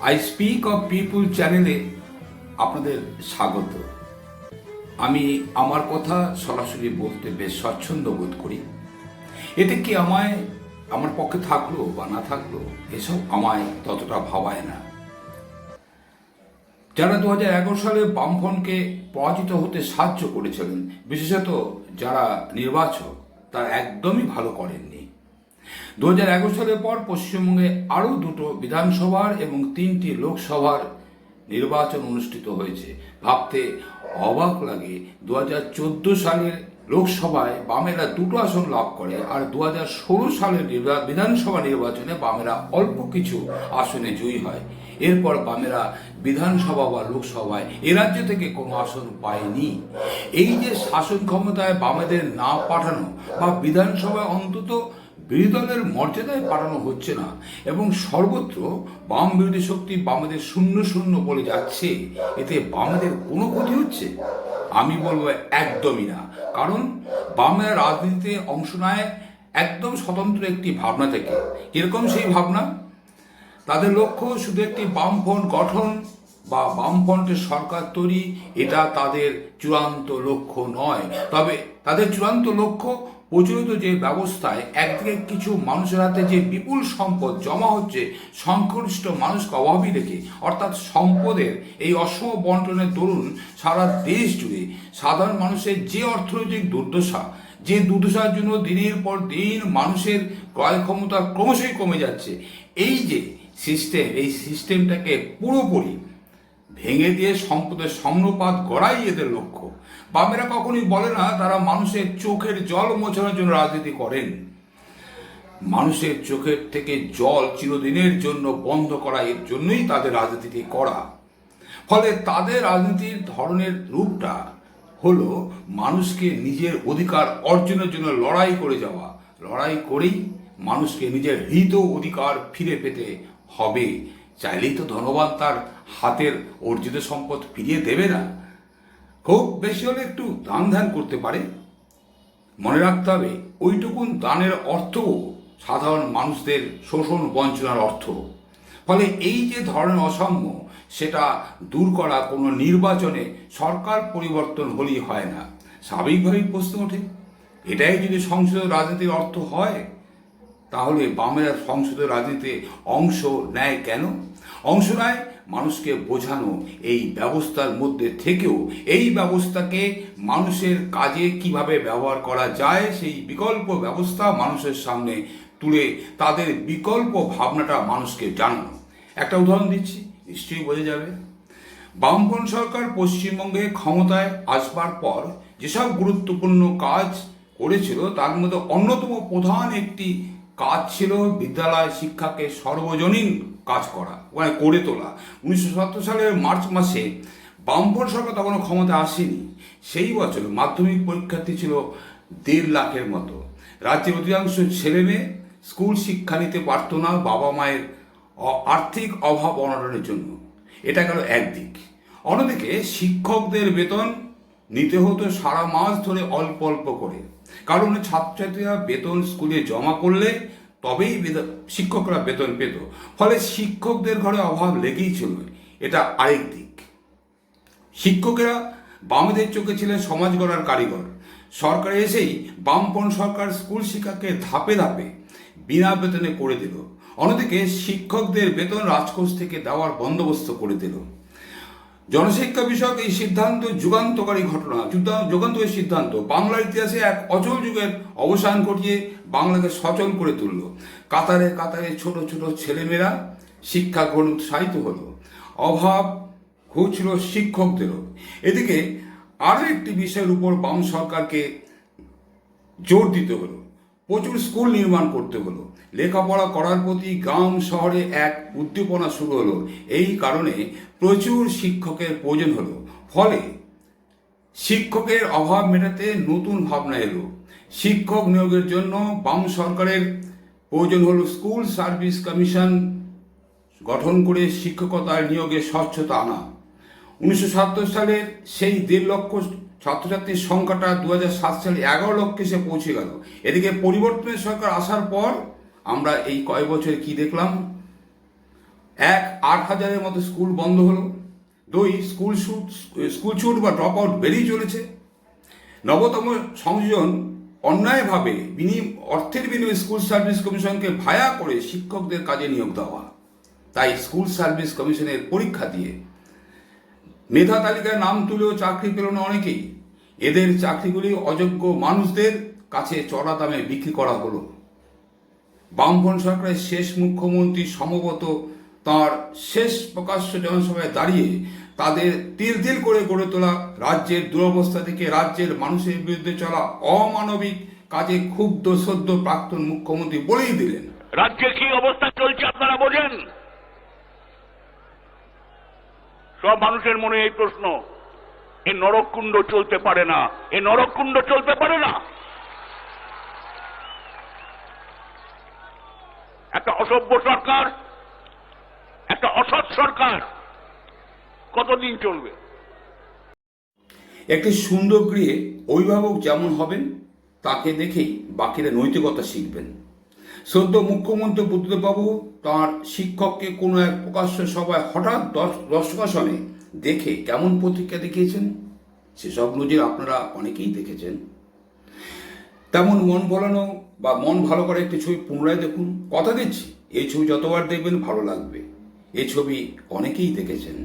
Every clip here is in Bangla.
আই স্পিক অফ পিপুল চ্যানেলে আপনাদের স্বাগত। আমি আমার কথা সরাসরি বলতে বেশ স্বচ্ছন্দ বোধ করি। এতে কি আমায়, আমার পক্ষে থাকল বা না থাকল, এসব আমায় ততটা ভাবায় না। যারা দু হাজার এগারো সালে বামফ্রন্টকে পরাজিত হতে সাহায্য করেছিলেন, বিশেষত যারা নির্বাচক, তারা একদমই ভালো করেননি। দু সালের পর পশ্চিমবঙ্গে আরও দুটো বিধানসভার এবং তিনটি লোকসভার নির্বাচন অনুষ্ঠিত হয়েছে। ভাবতে অবাক লাগে দু সালের লোকসভায় বামেরা দুটো আসন লাভ করে আর দু সালের বিধানসভা নির্বাচনে বামেরা অল্প কিছু আসনে জয়ী হয়। এরপর বামেরা বিধানসভা বা লোকসভায় এ রাজ্য থেকে কোনো আসন পায়নি। এই যে শাসন ক্ষমতায় বামেদের না পাঠানো বা বিধানসভায় অন্তত বিরোধী মর্যাদায় পাঠানো হচ্ছে না এবং সর্বত্র বাম বিরোধী শক্তি বামেদের শূন্য শূন্য বলে যাচ্ছে, এতে বামেদের কোনো ক্ষতি হচ্ছে? আমি বলব একদমই না। কারণ বামেরা রাজনীতিতে অংশ নেয় একদম স্বতন্ত্র একটি ভাবনা থেকে। কীরকম সেই ভাবনা? তাদের লক্ষ্য শুধু একটি বামফ্রন্ট গঠন বা বামফ্রন্টের সরকার তৈরি, এটা তাদের চূড়ান্ত লক্ষ্য নয়। তবে তাদের চূড়ান্ত লক্ষ্য প্রচলিত যে ব্যবস্থায় একদিকে কিছু মানুষের হাতে যে বিপুল সম্পদ জমা হচ্ছে, সংখ্যাগরিষ্ঠ মানুষকে অভাবী রেখে অর্থাৎ সম্পদের এই অসম বন্টনের দরুন সারা দেশ জুড়ে সাধারণ মানুষের যে অর্থনৈতিক দুর্দশা, যে দুর্দশার জন্য দিনের পর দিন মানুষের ক্রয় ক্ষমতা ক্রমশই কমে যাচ্ছে, এই যে সিস্টেম এই সিস্টেমটাকে পুরোপুরি ভেঙে দিয়ে সম্পদের সম্নপাত গড়াই এদের লক্ষ্য। বামেরা কখনোই বলে না, তারা মানুষের চোখের জল মোছানোর জন্য রাজনীতি করেন। মানুষের চোখের থেকে জল চিরদিনের জন্য বন্ধ করা এর জন্যই তাদের রাজনীতি করা। ফলে তাদের রাজনীতির ধরনের রূপটা হলো মানুষকে নিজের অধিকার অর্জনের জন্য লড়াই করে যাওয়া। লড়াই করেই মানুষকে নিজের হৃত অধিকার ফিরে পেতে হবে। চাইলেই তো ধনবান তার হাতের অর্জিত সম্পদ ফিরিয়ে দেবে না। খুব বেশি হলে একটু দান ধ্যান করতে পারে। মনে রাখতে হবে, ওইটুকুন দানের অর্থ সাধারণ মানুষদের শোষণ বঞ্চনার অর্থ। ফলে এই যে ধরনের অসাম্য, সেটা দূর করা কোনো নির্বাচনে সরকার পরিবর্তন হলেই হয় না। স্বাভাবিকভাবেই প্রশ্ন ওঠে, এটাই যদি সংসদ রাজনীতির অর্থ হয়, তাহলে বামেরা সংসদের রাজনীতিতে অংশ নেয় কেন? অংশ নেয় মানুষকে বোঝানো এই ব্যবস্থার মধ্যে থেকেও এই ব্যবস্থাকে মানুষের কাজে কীভাবে ব্যবহার করা যায়, সেই বিকল্প ব্যবস্থা মানুষের সামনে তুলে তাদের বিকল্প ভাবনাটা মানুষকে জানানো। একটা উদাহরণ দিচ্ছি, নিশ্চয়ই বোঝা যাবে। বামপন সরকার পশ্চিমবঙ্গে ক্ষমতায় আসবার পর যেসব গুরুত্বপূর্ণ কাজ করেছিল, তার মধ্যে অন্যতম প্রধান একটি কাজ ছিল বিদ্যালয় শিক্ষাকে সর্বজনীন কাজ করা মানে করে তোলা। উনিশশো সত্তর সালের মার্চ মাসে বামপন সরকার তখন ক্ষমতা আসেনি। সেই বছর মাধ্যমিক পরীক্ষার্থী ছিল দেড় লাখের মতো। রাজ্যের অধিকাংশ ছেলে মেয়ে স্কুল শিক্ষা নিতে পারতো না বাবা মায়ের আর্থিক অভাব অনটনের জন্য। এটা গেল একদিক। অন্যদিকে শিক্ষকদের বেতন নিতে হতো সারা মাস ধরে অল্প অল্প করে। কারণ ছাত্রছাত্রীরা বেতন স্কুলে জমা করলে তবেই শিক্ষকরা বেতন পেত। ফলে শিক্ষকদের ঘরে অভাব লেগেই ছিল। এটা আরেক দিক। শিক্ষকেরা বামেদের চোখে ছিলেন সমাজ গড়ার কারিগর। সরকার এসেই বামপন সরকার স্কুল শিক্ষাকে ধাপে ধাপে বিনা বেতনে করে দিল। অন্যদিকে শিক্ষকদের বেতন রাজকোষ থেকে দেওয়ার বন্দোবস্ত করে দিল। জনশিক্ষা বিষয়ক এই সিদ্ধান্ত যুগান্তকারী ঘটনা যুগান্তকারী সিদ্ধান্ত বাংলার ইতিহাসে এক অচল যুগের অবসান ঘটিয়ে বাংলাকে সচল করে তুলল। কাতারে কাতারে ছোট ছোট ছেলেমেয়েরা শিক্ষা গ্রহণ উৎসাহিত হলো। অভাব ঘুরছিল শিক্ষকদেরও। এদিকে আরও একটি বিষয়ের উপর বাম সরকারকে জোর দিতে হলো। প্রচুর স্কুল নির্মাণ করতে হলো। লেখাপড়া করার প্রতি গ্রাম শহরে এক উদ্দীপনা শুরু হলো। এই কারণে প্রচুর শিক্ষকের প্রয়োজন হলো। ফলে শিক্ষকের অভাব মেটাতে নতুন ভাবনা এলো। শিক্ষক নিয়োগের জন্য বাম সরকারের প্রয়োজন হলো স্কুল সার্ভিস কমিশন গঠন করে শিক্ষকতার নিয়োগে স্বচ্ছতা আনা। উনিশশো সাতাত্তর সালের সেই দেড় লক্ষ ছাত্রছাত্রীর সংখ্যাটা দু সাত সালে এগারো লক্ষে এসে পৌঁছে গেল। এদিকে পরিবর্তনের সরকার আসার পর আমরা এই কয়েক বছরে কি দেখলাম? এক, আট হাজারের মতো স্কুল বন্ধ হলো। দুই, স্কুল শুট স্কুল ছুট বা ড্রপ আউট বেরিয়ে চলেছে। নবতম সংযোজন অন্যায়ভাবে বিনি, অর্থের বিনিময়ে স্কুল সার্ভিস কমিশনকে ভায়া করে শিক্ষকদের কাজে নিয়োগ দেওয়া। তাই স্কুল সার্ভিস কমিশনের পরীক্ষা দিয়ে মেধা তালিকায় নাম তুলেও চাকরি পেল না অনেকেই। এদের চাকরিগুলি অযোগ্য মানুষদের কাছে চড়া দামে বিক্রি করা হলো। বামফ্রন্ট সরকারের শেষ মুখ্যমন্ত্রী সম্ভবত তার শেষ প্রকাশ্য জনসভায় দাঁড়িয়ে তাদের তিল তিল করে গড়ে তোলা রাজ্যের দুরবস্থা থেকে রাজ্যের মানুষের বিরুদ্ধে চলা অমানবিক কাজে ক্ষুব্ধ সদ্য প্রাক্তন মুখ্যমন্ত্রী বলেই দিলেন। রাজ্যে কি অবস্থা চলছে আপনারা বোঝেন? সব মানুষের মনে এই প্রশ্ন এই নরককুণ্ড চলতে পারে না এই নরককুণ্ড চলতে পারে না। একটা অসভ্য সরকার, একটা অসৎ সরকার, কতদিন চলবে? একটি সুন্দর গৃহে অভিভাবক যেমন হবেন, তাকে দেখেই বাকিরা নৈতিকতা শিখবেন। সদ্য মুখ্যমন্ত্রী বুদ্ধদেববাবু তাঁর শিক্ষককে কোনো এক প্রকাশ্য সভায় হঠাৎ দর্শকাসনে দেখে কেমন প্রতিক্রিয়া দেখিয়েছেন? সেসব নজির আপনারা অনেকেই দেখেছেন। তেমন মন ভোলানো বা মন ভালো করে একটি ছবি পুনরায় দেখুন। কথা দিচ্ছি, এই ছবি যতবার দেখবেন ভালো লাগবে। এই ছবি অনেকেই দেখেছেন।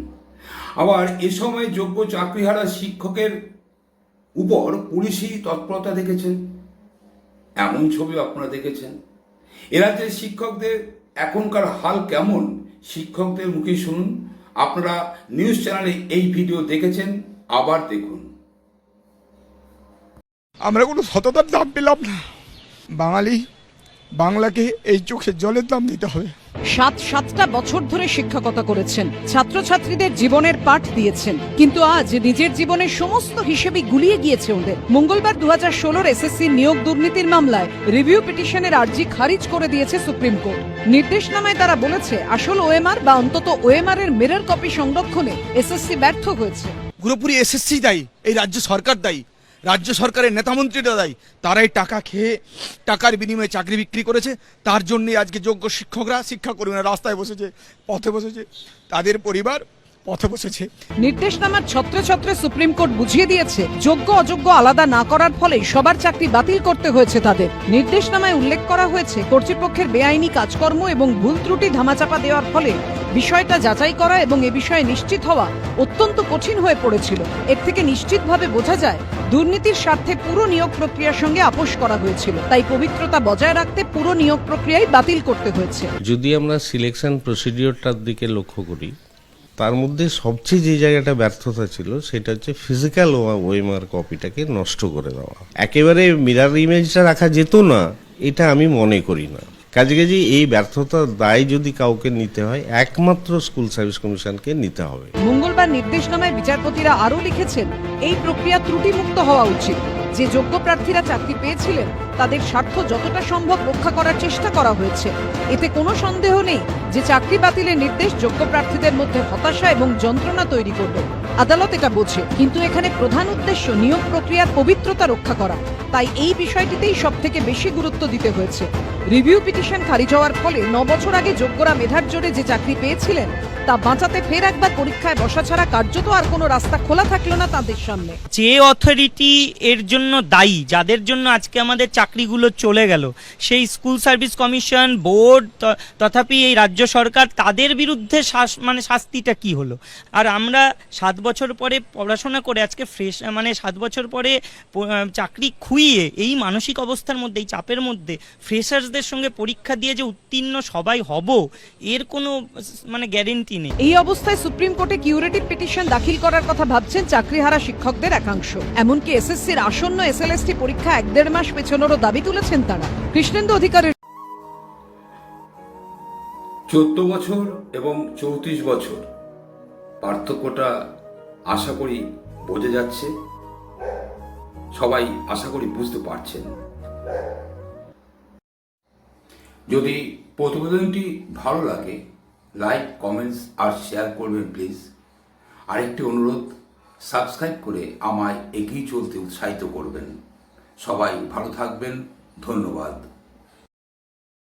আবার এ সময় যোগ্য চাকরিহারা শিক্ষকের উপর পুলিশি তৎপরতা দেখেছেন। এমন ছবি আপনারা দেখেছেন। এ যে শিক্ষকদের এখনকার হাল কেমন? শিক্ষকদের মুখে শুনুন। আপনারা নিউজ চ্যানেলে এই ভিডিও দেখেছেন, আবার দেখুন। আমরা কোনো সততার দাম পেলাম না। বাঙালি বাংলাকে এই চোখে জলের দাম দিতে হবে। সাত সাতটা বছর ধরে শিক্ষকতা করেছেন। ছাত্রছাত্রীদের জীবনের পাঠ দিয়েছেন। কিন্তু আজ নিজের জীবনের সমস্ত হিসেবে গুলিয়ে গিয়েছে ওদের। মঙ্গলবার দু হাজার ষোলোর এসএসসি নিয়োগ দুর্নীতির মামলায় রিভিউ পিটিশনের আর্জি খারিজ করে দিয়েছে সুপ্রিম কোর্ট। নির্দেশনামায় তারা বলেছে, আসল ওএমআর বা অন্তত ওএমআর এর মিরর কপি সংরক্ষণে এসএসসি ব্যর্থ হয়েছে। পুরোপুরি এসএসসি দায়ী, এই রাজ্য সরকার দায়ী। রাজ্য সরকারের নেতামন্ত্রীরা দায়ী। তারাই টাকা খেয়ে টাকার বিনিময়ে চাকরি বিক্রি করেছে। তার জন্যই আজকে যোগ্য শিক্ষকরা, শিক্ষাকর্মীরা রাস্তায় বসেছে, পথে বসেছে। তাদের পরিবার পথে বসেছে। নির্দেশনামার ছত্রে ছত্রে সুপ্রিম কোর্ট বুঝিয়ে দিয়েছে যোগ্য অযোগ্য আলাদা না করার ফলে সবার চাকরি বাতিল করতে হয়েছে তাদের। নির্দেশনামায় উল্লেখ করা হয়েছে কর্তৃপক্ষের বেআইনি কাজকর্ম এবং ভুল ত্রুটি ধামাচাপা দেওয়ার ফলে বিষয়টা যাচাই করা এবং এ বিষয়ে নিশ্চিত হওয়া অত্যন্ত কঠিন হয়ে পড়েছিল। এর থেকে নিশ্চিতভাবে বোঝা যায় দুর্নীতির স্বার্থে পুরো নিয়োগ প্রক্রিয়ার সঙ্গে আপোষ করা হয়েছিল তাই পবিত্রতা বজায় রাখতে পুরো নিয়োগ প্রক্রিয়াই বাতিল করতে হয়েছে। যদি আমরা সিলেকশন প্রসিডিওরটার দিকে লক্ষ্য করি তার মধ্যে সবচেয়ে যে জায়গাটা ব্যর্থতা ছিল, সেটা হচ্ছে ফিজিক্যাল ওয়েমার কপিটাকে নষ্ট করে দেওয়া। একেবারে মিরার ইমেজটা রাখা যেত না, এটা আমি মনে করি না। কাজে কাজে এই ব্যর্থতার দায় যদি কাউকে নিতে হয়, একমাত্র স্কুল সার্ভিস কমিশনকে নিতে হবে। মঙ্গলবার নির্দেশনামায় বিচারপতিরা আরও লিখেছেন, এই প্রক্রিয়া ত্রুটিমুক্ত হওয়া উচিত। যে যোগ্য প্রার্থীরা চাকরি পেয়েছিলেন, তাদের স্বার্থ যতটা সম্ভব রক্ষা করার চেষ্টা করা হয়েছে। এতে কোনো সন্দেহ নেই যে চাকরি বাতিলের নির্দেশ যোগ্য প্রার্থীদের মধ্যে হতাশা এবং যন্ত্রণা তৈরি করবে। আদালত এটা বোঝে, কিন্তু এখানে প্রধান উদ্দেশ্য নিয়োগ প্রক্রিয়ার পবিত্রতা রক্ষা করা। তাই এই বিষয়টিতেই সব থেকে বেশি গুরুত্ব দিতে হয়েছে। রিভিউ পিটিশন খারিজ হওয়ার ফলে ন বছর আগে যোগ্যরা মেধার জোরে যে চাকরি পেয়েছিলেন তা বাঁচাতে ফের একবার পরীক্ষায় বসা ছাড়া কার্যত আর কোনো রাস্তা খোলা থাকল না তাদের সামনে। যে অথরিটি এর জন্য দায়ী, যাদের জন্য আজকে আমাদের চাকরিগুলো চলে গেল, সেই স্কুল সার্ভিস কমিশন বোর্ড তথাপি এই রাজ্য সরকার, তাদের বিরুদ্ধে মানে শাস্তিটা কি হলো? আর আমরা সাত বছর পরে পড়াশোনা করে, আজকে ফ্রেশ মানে সাত বছর পরে চাকরি খুইয়ে এই মানসিক অবস্থার মধ্যে, এই চাপের মধ্যে ফ্রেশার্সদের সঙ্গে পরীক্ষা দিয়ে যে উত্তীর্ণ সবাই হব, এর কোনো মানে গ্যারেন্টি নেই? এই অবস্থায় সুপ্রিম কোর্টে কিউরেটিভ পিটিশন দাখিল করার কথা ভাবছেন চাকরিহারা শিক্ষকদের একাংশ। এমনকি এসএসসির আসন্ন এসএলএসটি পরীক্ষা এক দেড় মাস পেছনেরও দাবি তুলেছেন তারা। কৃষ্ণেন্দু অধিকারের চোদ্দ বছর এবং চৌত্রিশ বছর পার্থক্যটা আশা করি বোঝা যাচ্ছে। সবাই আশা করি বুঝতে পারছেন। যদি প্রতিবেদনটি ভালো লাগে লাইক কমেন্টস আর শেয়ার করবেন প্লিজ আরেকটি অনুরোধ সাবস্ক্রাইব করে আমায় এগিয়ে চলতে উৎসাহিত করবেন। সবাই ভালো থাকবেন। ধন্যবাদ।